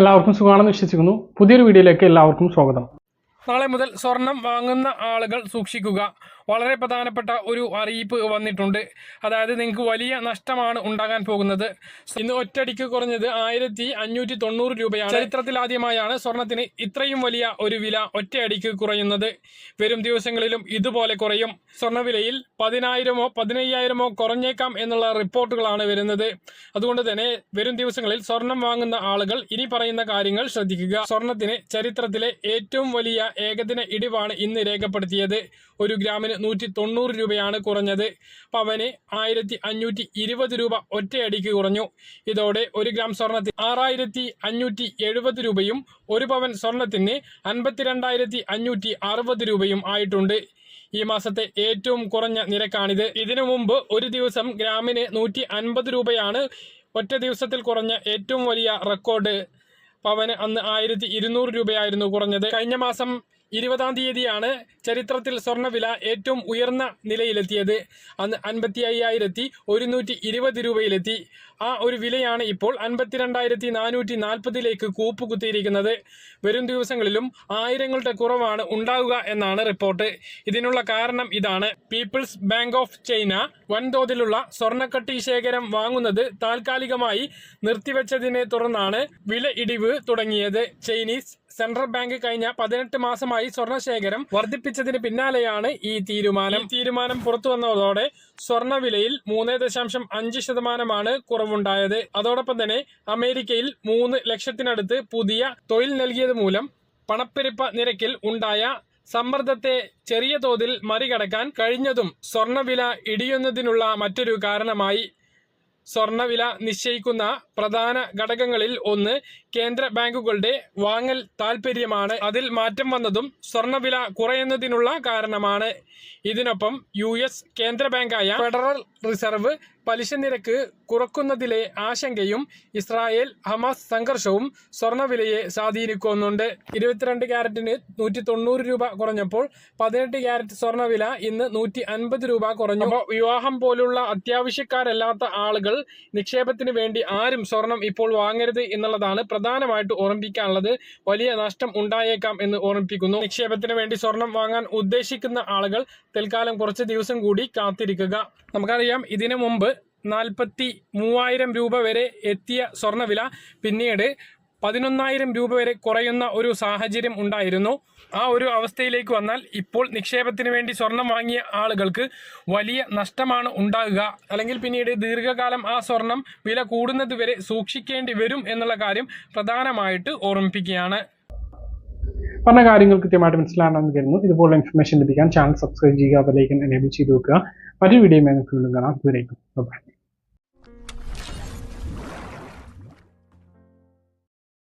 എല്ലാവർക്കും സുഖമാണെന്ന് വിശ്വസിക്കുന്നു. പുതിയൊരു വീഡിയോയിലേക്ക് എല്ലാവർക്കും സ്വാഗതം. നാളെ മുതൽ സ്വർണം വാങ്ങുന്ന ആളുകൾ സൂക്ഷിക്കുക. വളരെ പ്രധാനപ്പെട്ട ഒരു അറിയിപ്പ് വന്നിട്ടുണ്ട്. അതായത് നിങ്ങൾക്ക് വലിയ നഷ്ടമാണ് ഉണ്ടാകാൻ പോകുന്നത്. ഇന്ന് ഒറ്റടിക്ക് കുറഞ്ഞത് ആയിരത്തി അഞ്ഞൂറ്റി തൊണ്ണൂറ് രൂപയാണ് ചരിത്രത്തിലാദ്യമായാണ് സ്വർണത്തിന് ഇത്രയും വലിയ ഒരു വില ഒറ്റയടിക്ക് കുറയുന്നത്. വരും ദിവസങ്ങളിലും ഇതുപോലെ കുറയും. സ്വർണവിലയിൽ പതിനായിരമോ പതിനയ്യായിരമോ കുറഞ്ഞേക്കാം എന്നുള്ള റിപ്പോർട്ടുകളാണ് വരുന്നത്. അതുകൊണ്ട് തന്നെ വരും ദിവസങ്ങളിൽ സ്വർണം വാങ്ങുന്ന ആളുകൾ ഇനി പറയുന്ന കാര്യങ്ങൾ ശ്രദ്ധിക്കുക. സ്വർണത്തിന് ചരിത്രത്തിലെ ഏറ്റവും വലിയ ഏകദിന ഇടിവാണ് ഇന്ന് രേഖപ്പെടുത്തിയത്. ഒരു ഗ്രാമിന് നൂറ്റി തൊണ്ണൂറ് രൂപയാണ് കുറഞ്ഞത്. പവന് ആയിരത്തി അഞ്ഞൂറ്റി ഇരുപത് രൂപ ഒറ്റയടിക്ക് കുറഞ്ഞു. ഇതോടെ ഒരു ഗ്രാം സ്വർണത്തിന് ആറായിരത്തി അഞ്ഞൂറ്റി എഴുപത് രൂപയും ഒരു പവൻ സ്വർണത്തിന് അൻപത്തിരണ്ടായിരത്തി അഞ്ഞൂറ്റി അറുപത് രൂപയും ആയിട്ടുണ്ട്. ഈ മാസത്തെ ഏറ്റവും കുറഞ്ഞ നിരക്കാണിത്. ഇതിനു മുമ്പ് ഒരു ദിവസം ഗ്രാമിന് നൂറ്റി അൻപത് രൂപയാണ് ഒറ്റ ദിവസത്തിൽ കുറഞ്ഞ ഏറ്റവും വലിയ റെക്കോർഡ്. പവന് അന്ന് ആയിരത്തി ഇരുന്നൂറ് രൂപയായിരുന്നു കുറഞ്ഞത്. കഴിഞ്ഞ മാസം ഇരുപതാം തീയതിയാണ് ചരിത്രത്തിൽ സ്വർണവില ഏറ്റവും ഉയർന്ന നിലയിലെത്തിയത്. അന്ന് അൻപത്തി അയ്യായിരത്തി ഒരുന്നൂറ്റി ഇരുപത് രൂപയിലെത്തി. ആ ഒരു വിലയാണ് ഇപ്പോൾ അൻപത്തിരണ്ടായിരത്തി നാനൂറ്റി നാൽപ്പതിലേക്ക് കൂപ്പ് കുത്തിയിരിക്കുന്നത് വരും ദിവസങ്ങളിലും ആയിരങ്ങളുടെ കുറവാണ് ഉണ്ടാവുക എന്നാണ് റിപ്പോർട്ട്. ഇതിനുള്ള കാരണം ഇതാണ്. പീപ്പിൾസ് ബാങ്ക് ഓഫ് ചൈന വൻതോതിലുള്ള സ്വർണക്കട്ടി ശേഖരം വാങ്ങുന്നത് താൽക്കാലികമായി നിർത്തിവെച്ചതിനെ തുടർന്നാണ് വില ഇടിവ് തുടങ്ങിയത്. ചൈനീസ് സെൻട്രൽ ബാങ്ക് കഴിഞ്ഞ പതിനെട്ട് മാസമായി സ്വർണശേഖരം വർദ്ധിപ്പിച്ചതിന് പിന്നാലെയാണ് ഈ തീരുമാനം. തീരുമാനം പുറത്തു വന്നതോടെ സ്വർണവിലയിൽ മൂന്ന് ദശാംശം അഞ്ച് ശതമാനമാണ് കുറവുണ്ടായത്. അതോടൊപ്പം തന്നെ അമേരിക്കയിൽ മൂന്ന് ലക്ഷത്തിനടുത്ത് പുതിയ തൊഴിൽ നൽകിയത് മൂലം പണപ്പെരുപ്പ നിരക്കിൽ ഉണ്ടായ സമ്മർദ്ദത്തെ ചെറിയ തോതിൽ മറികടക്കാൻ കഴിഞ്ഞതും സ്വർണവില ഇടിയുന്നതിനുള്ള മറ്റൊരു കാരണമായി സ്വർണവില നിശ്ചയിക്കുന്ന പ്രധാന ഘടകങ്ങളിൽ ഒന്ന് കേന്ദ്ര ബാങ്കുകളുടെ വാങ്ങൽ താൽപ്പര്യമാണ് അതിൽ മാറ്റം വന്നതും സ്വർണവില കുറയുന്നതിനുള്ള കാരണമാണ്. ഇതിനൊപ്പം യു എസ് കേന്ദ്ര ബാങ്കായ ഫെഡറൽ റിസർവ് പലിശ നിരക്ക് കുറക്കുന്നതിലെ ആശങ്കയും ഇസ്രായേൽ ഹമാസ് സംഘർഷവും സ്വർണവിലയെ സ്വാധീനിക്കുന്നുണ്ട്. ഇരുപത്തിരണ്ട് ക്യാരറ്റിന് നൂറ്റി തൊണ്ണൂറ് രൂപ കുറഞ്ഞപ്പോൾ പതിനെട്ട് ക്യാരറ്റ് സ്വർണവില ഇന്ന് നൂറ്റി അൻപത് രൂപ കുറഞ്ഞു. വിവാഹം പോലുള്ള അത്യാവശ്യക്കാരല്ലാത്ത ആളുകൾ നിക്ഷേപത്തിന് വേണ്ടി ആരും സ്വർണം ഇപ്പോൾ വാങ്ങരുത് എന്നുള്ളതാണ് പ്രധാനമായിട്ട് ഓർമ്മിപ്പിക്കാനുള്ളത് വലിയ നഷ്ടം ഉണ്ടായേക്കാം എന്ന് ഓർമ്മിപ്പിക്കുന്നു. നിക്ഷേപത്തിന് വേണ്ടി സ്വർണം വാങ്ങാൻ ഉദ്ദേശിക്കുന്ന ആളുകൾ തൽക്കാലം കുറച്ച് ദിവസം കൂടി കാത്തിരിക്കുക. നമുക്കറിയാം ഇതിനു മുമ്പ് നാൽപ്പത്തി മൂവായിരം രൂപ വരെ എത്തിയ സ്വർണവില പിന്നീട് പതിനൊന്നായിരം രൂപ വരെ കുറയുന്ന ഒരു സാഹചര്യം ഉണ്ടായിരുന്നു. ആ ഒരു അവസ്ഥയിലേക്ക് വന്നാൽ ഇപ്പോൾ നിക്ഷേപത്തിന് വേണ്ടി സ്വർണം വാങ്ങിയ ആളുകൾക്ക് വലിയ നഷ്ടമാണ് ഉണ്ടാകുക. അല്ലെങ്കിൽ പിന്നീട് ദീർഘകാലം ആ സ്വർണം വില കൂടുന്നത് വരെ സൂക്ഷിക്കേണ്ടി വരും എന്നുള്ള കാര്യം പ്രധാനമായിട്ട് ഓർമ്മിപ്പിക്കുകയാണ്. പറഞ്ഞ കാര്യങ്ങൾ കൃത്യമായിട്ട് മനസ്സിലാണെന്ന് കരുതുന്നു. ഇതുപോലുള്ള ഇൻഫർമേഷൻ ലഭിക്കാൻ ചാനൽ സബ്സ്ക്രൈബ് ചെയ്യുക അതിലേക്ക് എനേബിൾ ചെയ്ത് വെക്കുക. മറ്റൊരു വീഡിയോ കാണാം. ഇതുവരേക്കും